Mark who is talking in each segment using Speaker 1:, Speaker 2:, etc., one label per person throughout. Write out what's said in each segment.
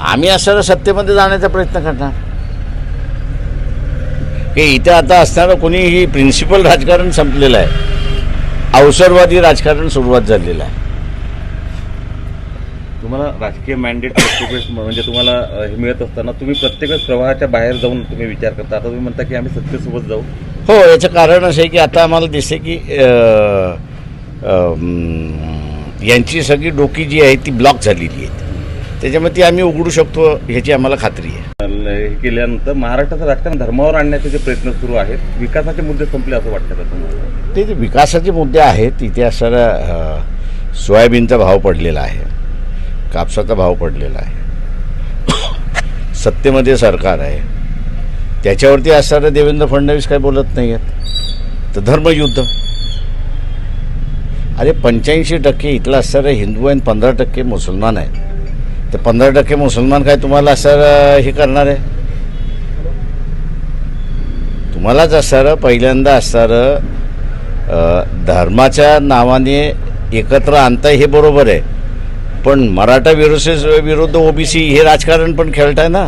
Speaker 1: आम्ही असं सत्तेमध्ये जाण्याचा प्रयत्न करणार. की इथं आता असताना कोणीही प्रिन्सिपल राजकारण संपलेलं आहे. अवसरवादी राजकारण सुरुवात झालेलं आहे.
Speaker 2: तुम्हाला राजकीय मॅन्डेट प्रत्येक म्हणजे तुम्हाला हे मिळत असताना तुम्ही प्रत्येक वेळेस प्रवाहाच्या बाहेर जाऊन तुम्ही विचार करता. आता तुम्ही म्हणता की आम्ही सत्तेसोबत जाऊ.
Speaker 1: हो याचं कारण असं आहे की आता आम्हाला दिसते की अं, अं, यांची सगळी डोकी जी आहे ती ब्लॉक झालेली आहे त्याच्यामुळे ती आम्ही उघडू शकतो ह्याची आम्हाला खात्री आहे.
Speaker 2: हे केल्यानंतर महाराष्ट्राचं राजकारण धर्मावर आणण्याचे जे प्रयत्न सुरू आहेत विकासाचे मुद्दे संपले असं वाटतं का तुम्हाला?
Speaker 1: ते जे विकासाचे मुद्दे आहेत इथे सोयाबीनचा भाव पडलेला आहे. कापसाचा भाव पडलेला आहे. सत्तेमध्ये सरकार आहे. त्याच्यावरती असणारे देवेंद्र फडणवीस काय बोलत नाही आहेत तर धर्मयुद्ध. अरे पंच्याऐंशी टक्के इथलं सर हिंदू आणि पंधरा टक्के मुसलमान आहे तर पंधरा टक्के मुसलमान काय तुम्हाला सर हे करणार आहे? तुम्हालाच असणार पहिल्यांदा असणारं धर्माच्या नावाने एकत्र आणता हे बरोबर आहे. पण मराठा विरोध विरुद्ध ओबीसी हे राजकारण पण खेळताय ना.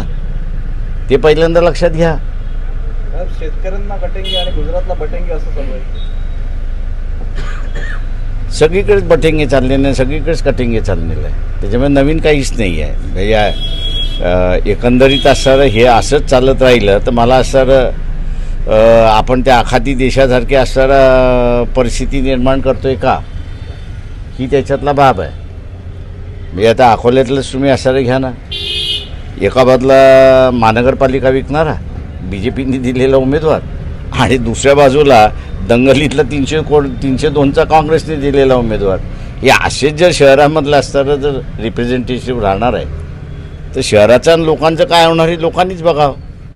Speaker 1: ते पहिल्यांदा लक्षात घ्या.
Speaker 3: शेतकऱ्यांना कटेंगे आणि गुजरातला बटेंगी असं चालू आहे
Speaker 1: सगळीकडेच बटेंगे चाललेले आहे सगळीकडेच कटिंगे चाललेलं आहे. त्याच्यामुळे नवीन काहीच नाही आहे. म्हणजे या एकंदरीत असणारं हे असंच चालत राहिलं तर मला असणारं आपण त्या आखाती देशासारखी असणारा परिस्थिती निर्माण करतोय का? ही त्याच्यातला बाब आहे. म्हणजे आता अकोल्यातलंच तुम्ही असणारं घ्या ना. एका बाजूला महानगरपालिका विकणारा बी जे पीने दिलेला उमेदवार आणि दुसऱ्या बाजूला दंगलीतला तीनशे कोण तीनशे दोनचा काँग्रेसने दिलेला उमेदवार. हे असेच जर शहरामधलं असताना जर रिप्रेझेंटेटिव्ह राहणार आहे. तर शहराचा आणि लोकांचं काय होणार हे लोकांनीच बघावं.